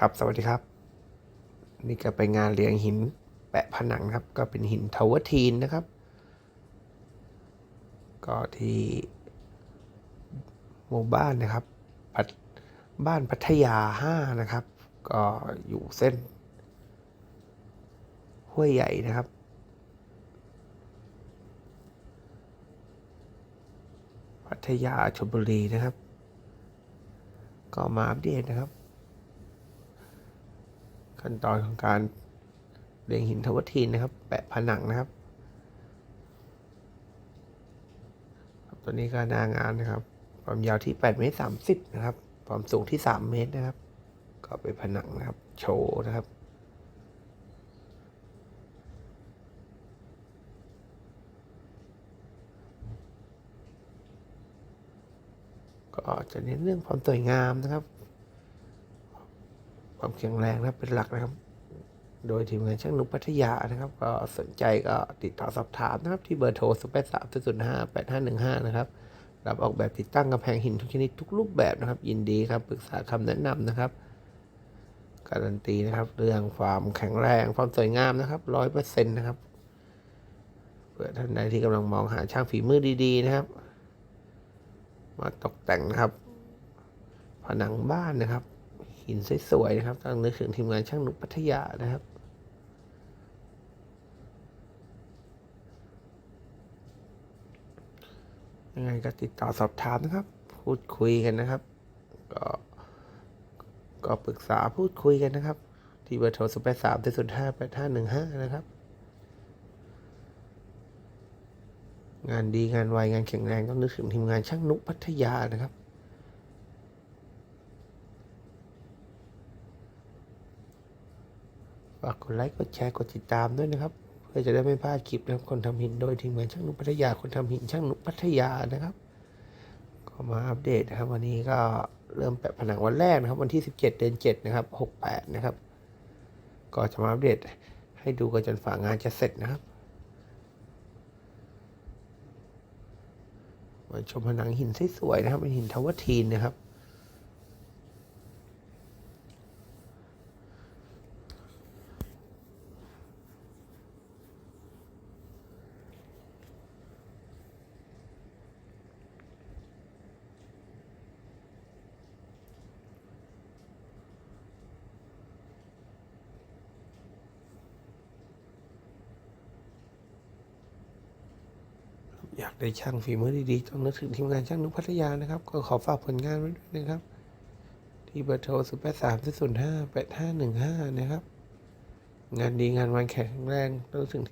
ครับ สวัสดีครับ นี่ก็ไปงานเรียงหินแปะผนังครับ ก็เป็นหินทาวเวอร์ทีนนะครับ ก็ที่หมู่บ้านนะครับบ้านพัทยาห้านะครับ ก็อยู่เส้น ห้วยใหญ่นะครับ พัทยาชลบุรีนะครับ ก็มาอัปเดตนะครับ ขั้นตอนของการเรียงหินทวทีนนะครับ แปะผนังนะครับ ตัวนี้ก็นางานนะครับ ความยาวที่8เมตร30 นะครับ ความสูงที่ 3 เมตรนะครับ ก็เป็นผนังนะครับ โชว์นะครับก็จะเน้นเรื่องความสวยงามนะครับ ความแข็งแรงนะครับเป็นหลักนะครับ โดยทีมงานช่างนุกพัทยานะครับ ก็สนใจก็ติดต่อสอบถามนะครับ ที่เบอร์โทร0 8 3 0 5 8 5 1 5 นะครับรับออกแบบติดตั้งกำแพงหินทุกชนิดทุกรูปแบบนะครับ ยินดีครับปรึกษาคำแนะนำนะครับ การันตีนะครับ เรื่องความแข็งแรงความสวยงามนะครับร้อยเปอร์เซ็นต์นะครับเผื่อท่านใดที่กำลังมองหาช่างฝีมือดีๆนะครับ มาตกแต่งนะครับ ผนังบ้านนะครับ หินสวยๆนะครับต้องนึกถึงทีมงานช่างนุกพัทยานะครับยังไงก็ติดต่อสอบถามนะครับ พูดคุยกันนะครับ ก็ก็ปรึกษาพูดคุยกันนะครับ ที่เบอร์โทร0 8 3 0 5 8 5 1 5นะครับ งานดีงานไวงานแข็งแรงต้องนึกถึงทีมงานช่างนุกพัทยานะครับ ฝากกดไลค์กดแชร์กดติดตามด้วยนะครับ เพื่อจะได้ไม่พลาดคลิปนะครับคนทำหินโดยทีมงานช่างนุพัทยาคนทำหินช่างนุพัทยานะครับก็มาอัปเดตนะครับ วันนี้ก็เริ่มแปะผนังวันแรกนะครับ วันที่ 17 เดือน7นะครับ68 นะครับ ก็จะมาอัปเดตให้ดูกันจนฝางานจะเสร็จนะครับมาชมผนังหินสวยๆนะครับเป็นหินทวทีนนะครับากได้ช่างฝีมือดีๆต้องนึกถึงทีมงานช่างนุพัทยานะครับ ก็ขอฝากผลงานไว้ด้วยนะครับ ที่เบอร์โทร0 8 3 0 5 8 5 1 5นะครับ งานดีงานวันแข็งแรงต้องนึกถึง